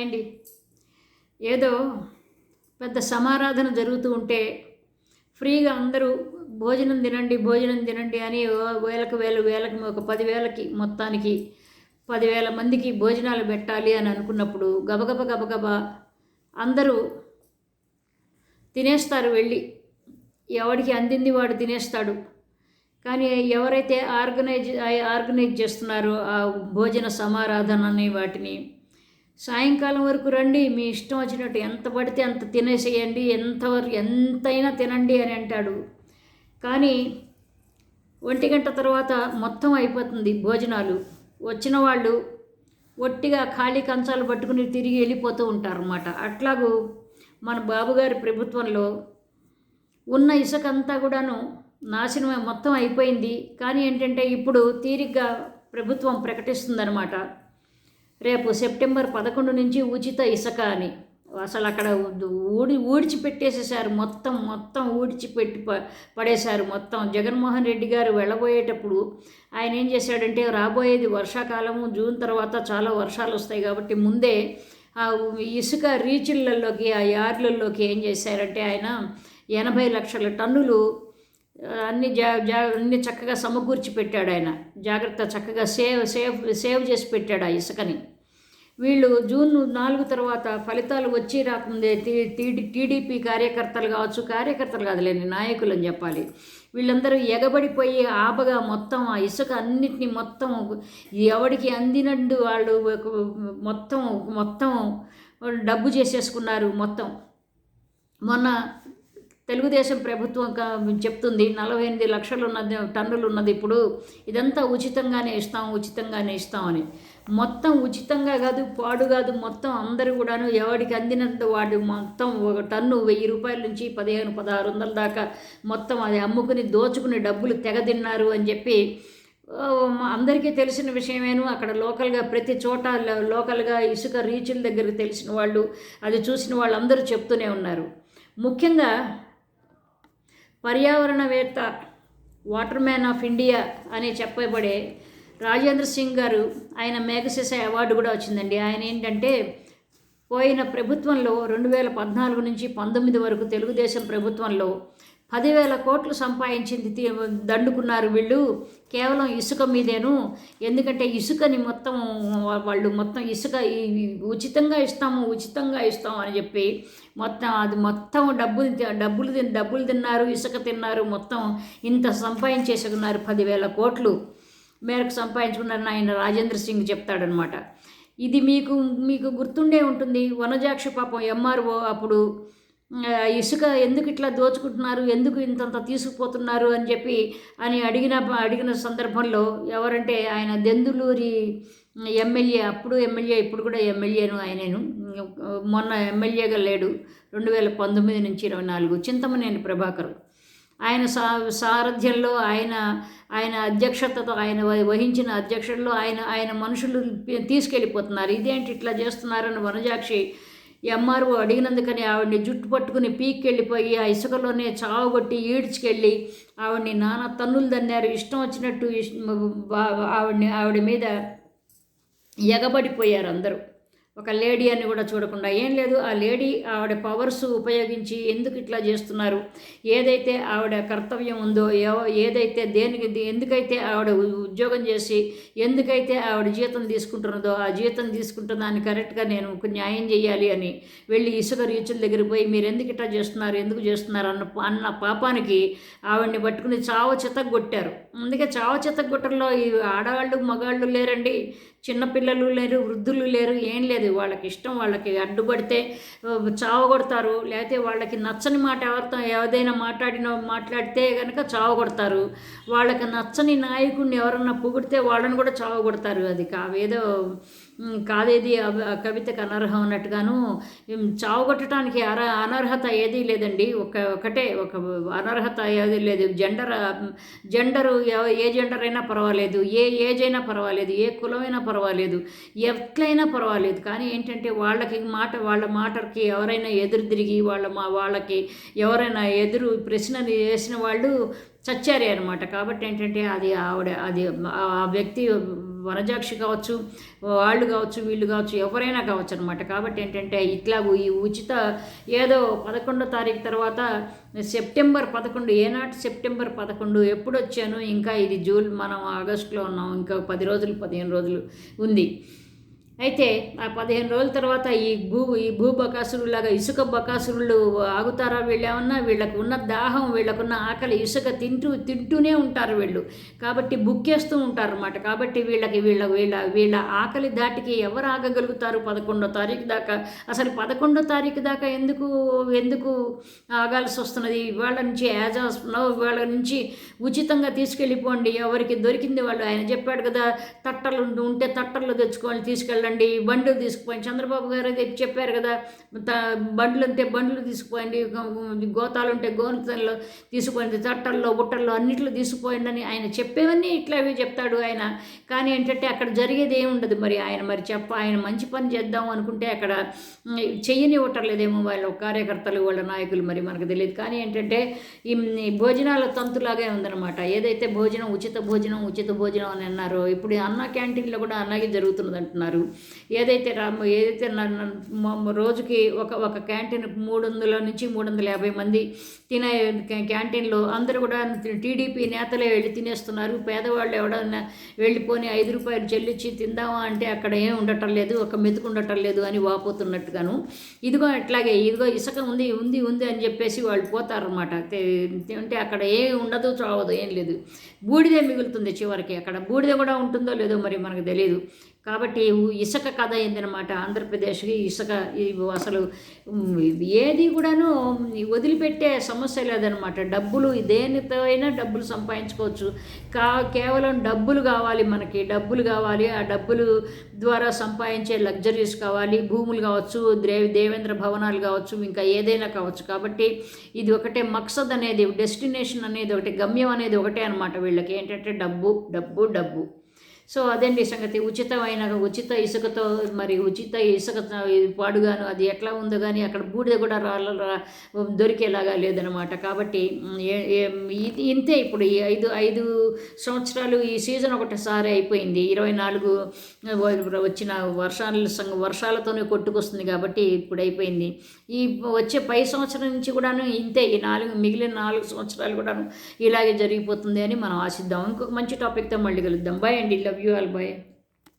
అండి ఏదో పెద్ద సమారాధన జరుగుతూ ఉంటే ఫ్రీగా అందరూ భోజనం తినండి భోజనం తినండి అని వేలకు వేలు వేలకు ఒక పదివేలకి మొత్తానికి పదివేల మందికి భోజనాలు పెట్టాలి అని అనుకున్నప్పుడు గబగబ గబగబ అందరూ తినేస్తారు వెళ్ళి. ఎవడికి అందింది వాడు తినేస్తాడు. కానీ ఎవరైతే ఆర్గనైజ్ ఆర్గనైజ్ చేస్తున్నారో ఆ భోజన సమారాధనని వాటిని సాయంకాలం వరకు రండి మీ ఇష్టం వచ్చినట్టు ఎంత పడితే అంత తినేసేయండి ఎంతవరకు ఎంతైనా తినండి అని అంటాడు. కానీ ఒంటి గంట తర్వాత మొత్తం అయిపోతుంది భోజనాలు. వచ్చిన వాళ్ళు ఒట్టిగా ఖాళీ కంచాలు పట్టుకుని తిరిగి వెళ్ళిపోతూ ఉంటారన్నమాట. అట్లాగూ మన బాబుగారి ప్రభుత్వంలో ఉన్న ఇసుక అంతా కూడాను నాశనమే మొత్తం అయిపోయింది. కానీ ఏంటంటే ఇప్పుడు తీరిగ్గా ప్రభుత్వం ప్రకటిస్తుందన్నమాట. రేపు సెప్టెంబర్ పదకొండు నుంచి ఉచిత ఇసుక అని. అసలు అక్కడ ఊడి ఊడ్చిపెట్టేసేసారు మొత్తం మొత్తం ఊడ్చిపెట్టి ప పడేశారు మొత్తం. జగన్మోహన్ రెడ్డి గారు వెళ్ళబోయేటప్పుడు ఆయన ఏం చేశాడంటే రాబోయేది వర్షాకాలము జూన్ తర్వాత చాలా వర్షాలు వస్తాయి కాబట్టి ముందే ఆ ఇసుక రీచిళ్ళల్లోకి ఆ యార్డులలోకి ఏం చేశారంటే ఆయన ఎనభై లక్షల టన్నులు అన్ని జా జా అన్ని చక్కగా సమకూర్చి పెట్టాడు ఆయన. జాగ్రత్త చక్కగా సేవ్ సేవ్ సేవ్ చేసి పెట్టాడు ఆ ఇసుకని. వీళ్ళు జూన్ నాలుగు తర్వాత ఫలితాలు వచ్చి రాకముందే టీడీపీ కార్యకర్తలు కావచ్చు కార్యకర్తలు కాదులేని నాయకులు అని చెప్పాలి. వీళ్ళందరూ ఎగబడిపోయి ఆపగా మొత్తం ఆ ఇసుక అన్నిటినీ మొత్తం ఎవడికి అందినట్టు వాళ్ళు మొత్తం మొత్తం డబ్బు చేసేసుకున్నారు మొత్తం. మొన్న తెలుగుదేశం ప్రభుత్వం చెప్తుంది నలభై ఎనిమిది లక్షలు ఉన్నది టన్నులు ఉన్నది ఇప్పుడు ఇదంతా ఉచితంగానే ఇస్తాం ఉచితంగానే ఇస్తామని మొత్తం ఉచితంగా కాదు పాడు కాదు మొత్తం అందరూ కూడాను ఎవడికి అందినంత వాడు మొత్తం ఒక టన్ను వెయ్యి రూపాయల నుంచి పదిహేను పదహారు వందల దాకా మొత్తం అది అమ్ముకుని దోచుకుని డబ్బులు తెగదిన్నారు అని చెప్పి అందరికీ తెలిసిన విషయమేను. అక్కడ లోకల్గా ప్రతి చోట లోకల్గా ఇసుక రీచుల దగ్గరికి తెలిసిన వాళ్ళు అది చూసిన వాళ్ళందరూ చెప్తూనే ఉన్నారు. ముఖ్యంగా పర్యావరణవేత్త వాటర్ మ్యాన్ ఆఫ్ ఇండియా అని చెప్పబడే రాజేంద్ర సింగ్ గారు ఆయన మేఘశిశ అవార్డు కూడా వచ్చిందండి. ఆయన ఏంటంటే పోయిన ప్రభుత్వంలో రెండు వేల పద్నాలుగు నుంచి పంతొమ్మిది వరకు తెలుగుదేశం ప్రభుత్వంలో పదివేల కోట్లు సంపాదించింది దండుకున్నారు వీళ్ళు. కేవలం ఇసుక మీదేను. ఎందుకంటే ఇసుకని మొత్తం వాళ్ళు మొత్తం ఇసుక ఉచితంగా ఇస్తాము ఉచితంగా ఇస్తాము అని చెప్పి మొత్తం అది మొత్తం డబ్బులు డబ్బులు డబ్బులు తిన్నారు ఇసుక తిన్నారు మొత్తం ఇంత సంపాదించేసుకున్నారు పదివేల కోట్లు. మేరకు సంపాదించుకున్నారని ఆయన రాజేంద్ర సింగ్ చెప్తాడనమాట ఇది మీకు మీకు గుర్తుండే ఉంటుంది. వనజాక్ష పాపం ఎంఆర్ఓ అప్పుడు ఇసుక ఎందుకు ఇట్లా దోచుకుంటున్నారు? ఎందుకు ఇంతంత తీసుకుపోతున్నారు అని చెప్పి అని అడిగిన అడిగిన సందర్భంలో ఎవరంటే ఆయన దెందులూరి ఎమ్మెల్యే అప్పుడు ఎమ్మెల్యే ఇప్పుడు కూడా ఎమ్మెల్యేను ఆయనను. మొన్న ఎమ్మెల్యేగా లేడు రెండు వేల పంతొమ్మిది నుంచి ఇరవై నాలుగు. చింతమనేని ప్రభాకర్. ఆయన సా సారథ్యంలో ఆయన ఆయన అధ్యక్షతతో ఆయన వహించిన అధ్యక్షుల్లో ఆయన ఆయన మనుషులు తీసుకెళ్ళిపోతున్నారు. ఇదేంటి ఇట్లా చేస్తున్నారని వనజాక్షి ఎంఆర్ఓ అడిగినందుకని ఆవిడ్ని జుట్టు పట్టుకుని పీక్కెళ్ళిపోయి ఆ ఇసుకలోనే చావగొట్టి ఈడ్చుకెళ్ళి ఆవిడని నానా తన్నులు దన్నారు ఇష్టం వచ్చినట్టు ఆవిడని ఆవిడ మీద ఎగబడిపోయారు అందరూ. ఒక లేడీ అని కూడా చూడకుండా ఏం లేదు ఆ లేడీ ఆవిడ పవర్స్ ఉపయోగించి ఎందుకు ఇట్లా చేస్తున్నారు? ఏదైతే ఆవిడ కర్తవ్యం ఉందో ఏదైతే దేనికి ఎందుకైతే ఆవిడ ఉద్యోగం చేసి ఎందుకైతే ఆవిడ జీతం తీసుకుంటున్నదో ఆ జీతం తీసుకుంటున్న దాన్ని కరెక్ట్గా నేను న్యాయం చేయాలి అని వెళ్ళి ఇసుక రీచుల దగ్గర పోయి మీరు ఎందుకు ఇట్లా చేస్తున్నారు? ఎందుకు చేస్తున్నారు? అన్న అన్న పాపానికి ఆవిడని పట్టుకుని చావ కొట్టారు. అందుకే చావ చెత్తగొట్టడంలో ఈ ఆడవాళ్ళు మగాళ్ళు లేరండి. చిన్నపిల్లలు లేరు వృద్ధులు లేరు ఏం లేదు. వాళ్ళకి ఇష్టం వాళ్ళకి అడ్డుపడితే చావగొడతారు. లేకపోతే వాళ్ళకి నచ్చని మాట ఎవరితో ఏదైనా మాట్లాడిన మాట్లాడితే కనుక చావగొడతారు. వాళ్ళకి నచ్చని నాయకుడిని ఎవరన్నా పొగిడితే వాళ్ళని కూడా చావగొడతారు. అది కావేదో కాదేది కవితకు అనర్హం అన్నట్టుగాను చావగొట్టడానికి అర అనర్హత ఏదీ లేదండి. ఒక ఒకటే ఒక అనర్హత ఏది లేదు. జెండర్ జెండరు ఏ జెండర్ అయినా పర్వాలేదు. ఏ ఏజ్ అయినా పర్వాలేదు. ఏ కులమైనా పర్వాలేదు. ఎట్లయినా పర్వాలేదు. కానీ ఏంటంటే వాళ్ళకి మాట వాళ్ళ మాటకి ఎవరైనా ఎదురు తిరిగి వాళ్ళ మా వాళ్ళకి ఎవరైనా ఎదురు ప్రశ్నలు వేసిన వాళ్ళు చచ్చారే అనమాట కాబట్టి ఏంటంటే అది ఆవిడ అది ఆ వ్యక్తి వనజాక్షి కావచ్చు వాళ్ళు కావచ్చు వీళ్ళు కావచ్చు ఎవరైనా కావచ్చు అనమాట కాబట్టి ఏంటంటే ఇట్లా ఈ ఉచిత ఏదో పదకొండో తారీఖు తర్వాత సెప్టెంబర్ పదకొండు ఏనాటి సెప్టెంబర్ పదకొండు ఎప్పుడు వచ్చాను ఇంకా ఇది జూన్ మనం ఆగస్టులో ఉన్నాం ఇంకా పది రోజులు పదిహేను రోజులు ఉంది. అయితే ఆ పదిహేను రోజుల తర్వాత ఈ భూ ఈ భూ బకాసురులాగా ఇసుక బకాసురులు ఆగుతారా వీళ్ళేమన్నా? వీళ్ళకు ఉన్న దాహం వీళ్ళకున్న ఆకలి ఇసుక తింటూ తింటూనే ఉంటారు వీళ్ళు. కాబట్టి బుక్కేస్తూ ఉంటారు అన్నమాట కాబట్టి వీళ్ళకి వీళ్ళ వీళ్ళ వీళ్ళ ఆకలి దాటికి ఎవరు ఆగగలుగుతారు పదకొండో తారీఖు దాకా? అసలు పదకొండో తారీఖు దాకా ఎందుకు ఎందుకు ఆగాల్సి వస్తున్నది? ఇవాళ నుంచి యాజ్ ఆఫ్ నో ఇవాళ నుంచి ఉచితంగా తీసుకెళ్ళిపోండి. ఎవరికి దొరికింది వాళ్ళు? ఆయన చెప్పాడు కదా తట్టలు ఉంటే తట్టలు తెచ్చుకోవాలి తీసుకెళ్ళండి. బండ్లు తీసుకుపోయింది చంద్రబాబు గారు తెచ్చి చెప్పారు కదా త బండ్లు ఉంటే బండ్లు తీసుకుపోయండి గోతాలు ఉంటే గోతాల్లో తీసుకుపోయింది చట్టల్లో బుట్టల్లో అన్నిట్లో తీసుకుపోయిందని ఆయన చెప్పేవన్నీ ఇట్లాగే చెప్తాడు ఆయన. కానీ ఏంటంటే అక్కడ జరిగేది ఏమి ఉండదు మరి ఆయన. మరి చెప్ప ఆయన మంచి పని చేద్దాం అనుకుంటే అక్కడ చెయ్యనివ్వటం లేదేమో వాళ్ళ కార్యకర్తలు వాళ్ళ నాయకులు మరి మనకు తెలియదు. కానీ ఏంటంటే ఈ ఈ భోజనాల తంతులాగే ఉందన్నమాట. ఏదైతే భోజనం ఉచిత భోజనం ఉచిత భోజనం అని అన్నారో ఇప్పుడు అన్న క్యాంటీన్లో కూడా అలాగే జరుగుతున్నది అంటున్నారు. ఏదైతే రా ఏదైతే రోజుకి ఒక ఒక క్యాంటీన్ మూడు వందల నుంచి మూడు వందల యాభై మంది తినే క్యాంటీన్లో అందరూ కూడా టీడీపీ నేతలే వెళ్ళి తినేస్తున్నారు. పేదవాళ్ళు ఎవడన్నా వెళ్ళిపోని ఐదు రూపాయలు చెల్లించి తిందామా అంటే అక్కడ ఏం ఉండటం లేదు ఒక మెతుకు ఉండటం లేదు అని వాపోతున్నట్టుగాను. ఇదిగో అట్లాగే ఇదిగో ఇసుక ఉంది ఉంది ఉంది అని చెప్పేసి వాళ్ళు పోతారనమాట అంటే అక్కడ ఏం ఉండదు చావదు ఏం లేదు. బూడిదే మిగులుతుంది చివరికి. అక్కడ బూడిద కూడా ఉంటుందో లేదో మరి మనకు తెలియదు కాబట్టి ఇసుక కథ ఏందనమాట ఆంధ్రప్రదేశ్కి ఇసుక అసలు ఏది కూడాను వదిలిపెట్టే సమస్య లేదనమాట డబ్బులు దేనితో అయినా డబ్బులు సంపాదించుకోవచ్చు. కా కేవలం డబ్బులు కావాలి మనకి. డబ్బులు కావాలి. ఆ డబ్బులు ద్వారా సంపాదించే లగ్జరీస్ కావాలి. భూములు కావచ్చు దే దేవేంద్ర భవనాలు కావచ్చు ఇంకా ఏదైనా కావచ్చు. కాబట్టి ఇది ఒకటే మక్సద్ అనేది డెస్టినేషన్ అనేది ఒకటి గమ్యం అనేది ఒకటే అనమాట వీళ్ళకి. ఏంటంటే డబ్బు డబ్బు డబ్బు. సో అదండి సంగతి. ఉచితమైన ఉచిత ఇసుకతో మరి ఉచిత ఇసుక పాడుగాను అది ఎట్లా ఉందో కానీ అక్కడ బూడిద కూడా రాళ్ళ రా- దొరికేలాగా లేదనమాట కాబట్టి ఏ- ఇది ఇంతే ఇప్పుడు ఈ ఐదు ఐదు సంవత్సరాలు ఈ సీజన్ ఒకటిసారి అయిపోయింది. ఇరవై నాలుగు వచ్చిన వర్షాల సంగ వర్షాలతోనే కొట్టుకొస్తుంది కాబట్టి ఇప్పుడు అయిపోయింది. ఈ వచ్చే పై సంవత్సరం నుంచి కూడాను ఇంతే. ఈ నాలుగు మిగిలిన నాలుగు సంవత్సరాలు కూడాను ఇలాగే జరిగిపోతుంది అని మనం ఆశిద్దాం. ఇంకొక మంచి టాపిక్తో మళ్ళీ కలుద్దాం. బాయ్ అండి. Love you all bye